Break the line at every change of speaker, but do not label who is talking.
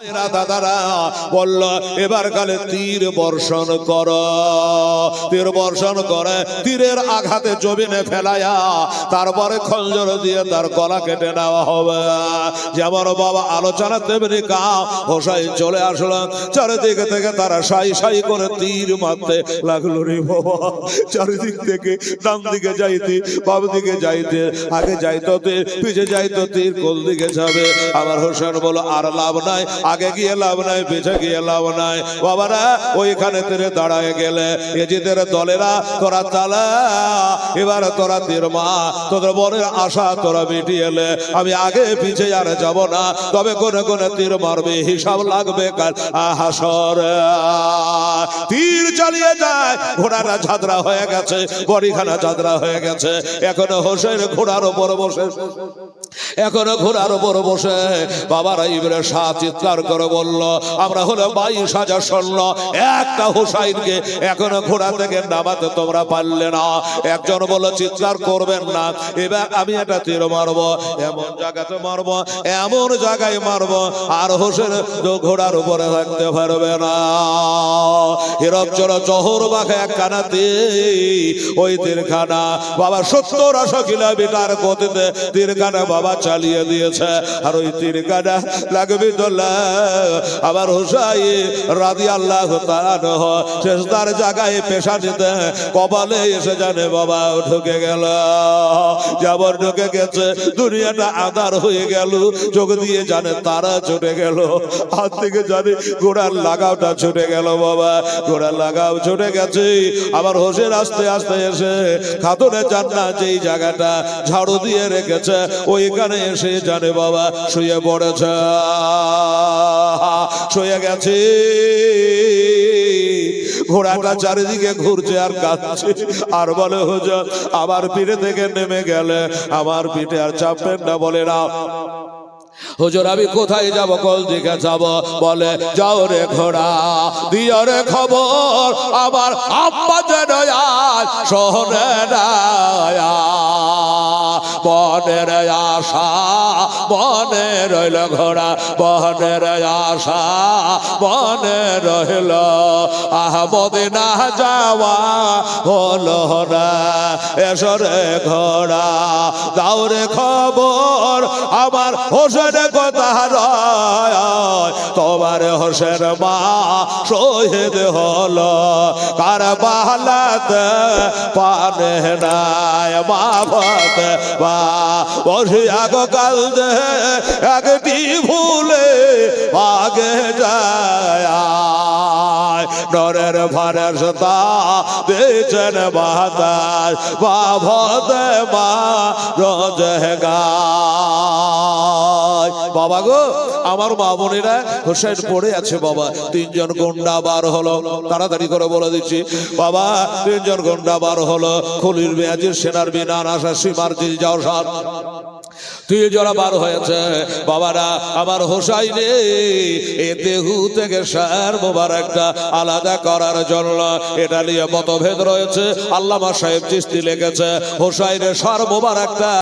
এরা দাদারা বলল, এবার কালে তীর বর্ষণ কর। তীর বর্ষণ করে, তীরের আঘাতে জমিনে ফেলায়া তারপরে খঞ্জর দিয়ে তার গলা কেটে নেওয়া হবে। যেমন বাবা আলোচনা তেমনি কাম হোসাই চলে আসলো, চারিদিক থেকে তারা সাই সাই করে তীর মারতে লাগল রে বাবা। চারিদিক থেকে ডান দিকে যাইতে, বাম দিকে যাইতে, আগে যাইতো তীর, পিছে যাইতো তীর, কোন দিকে যাবে? আমার হোসেন বলো আর লাভ নাই আগে গিয়ে লাভ নাই, পিছে গিয়ে লাভ নাই। বাবারা, ওইখানে তেরে দাঁড়ায় গেলে এজিদের দলেরা, তোরা চালা, এবার তোরা তীর মা, তোদের মনের আশা তোরা মিটিয়ে এলে আমি আগে পিছে আর যাব না, তবে কোনে কোনে তীর মারবে, হিসাব লাগবে কাল হাসর। তীর চালিয়ে যায় ঘোড়াটা ঝাদরা হয়ে গেছে, বড়িখানা ঝাদরা হয়ে গেছে। এখনও হোসেন ঘোড়ার ওপর বসে। এখনও ঘোড়ার উপর বসে। বাবারা ইবরে শাহ চিৎকার করে বলল, আমরা হলো বাইশ হাজার সৈন্য। একটা হুসাইনকে এখনও ঘোড়া থেকে নামাতে তোমরা পারলে না। একজন বলল, চিৎকার করবেন না। এবার আমি একটা তীর মারবো, এমন জায়গাতে মারবো, এমন জায়গায় মারবো, আর হোসেন ঘোড়ার উপরে থাকতে পারবে না। হিরক চল জহর বাঘে এক কানাতে ওই তীরখানা। বাবা সত্তর আশো কিলোমিটার গতিতে তীরখানা বাবা চালিয়ে দিয়েছে। আর ওই তীরখানা লাগবে তো আবার হোসাই রাদি আল্লাহ শেষ তার জায়গায় পেশা নিতে কপালে এসে জানে বাবা ঢুকে গেল। যাবার ঢুকে গেছে, দুনিয়াটা আদার হয়ে গেল। চোখ দিয়ে জানে তারা ছুটে গেল। হাত থেকে জানে ঘোড়ার লাগাওটা ছুটে গেল বাবা। ঘোড়ার লাগাও ছুটে গেছে। আবার হোসেন আস্তে আস্তে এসে খাতুনে যান না যেই জায়গাটা ঝাড়ু দিয়ে রেখেছে, ওইখানে এসে জানে বাবা শুয়ে পড়েছে। শুয়ে গেছে। ঘোড়াটা চারিদিকে ঘুরছে আর কাঁদছে। আর বলে, হুজুর আবার পিঠে থেকে নেমে গেলে আমার পিঠে আর চাপবেন না। বলে, না। হুজুর, আমি কোথায় যাব? কল দিকে যাব? বলে, যাও রে ঘোড়া, দিও রে খবর, আমার আব্বা যেন আজ শহরে না বনের আশা, বনে রইল ঘোড়া, বনের আশা, বনে রইল। আহমদে না যাওয়া হলো না এসরে ঘোড়া, দাও রে খবর, আমার হোসেন কথা তোমার হোসেন মা শহীদ হল। কার বালাতে পানে মা ভত বা বসিয়া গো কাল একটি ভুলে আগে যায়। নরের ভারের সতা দিয়েছেন বাতাস বাভতে মা রোজগা বাবা গো, আমার মা বোনেরা হোসেন পড়ে আছে বাবা। তিনজন গুন্ডা বার হলো। তাড়াতাড়ি করে বলে দিচ্ছি, বাবা, তিনজন গুন্ডা বার হলো। খলিল মেয়াজির সেনার বিনান আসা সীমার জিল যাও সার তুই জোড়া বার হয়েছে। বাবারা, আমার হোসাইনে, এ দেহু থেকে সার মোবার একটা আলাদা করার জন্য এটা নিয়ে মতভেদ রয়েছে। আল্লামা সাহেব চিস্তি লেগেছে হোসাইনের সার মোবার একটা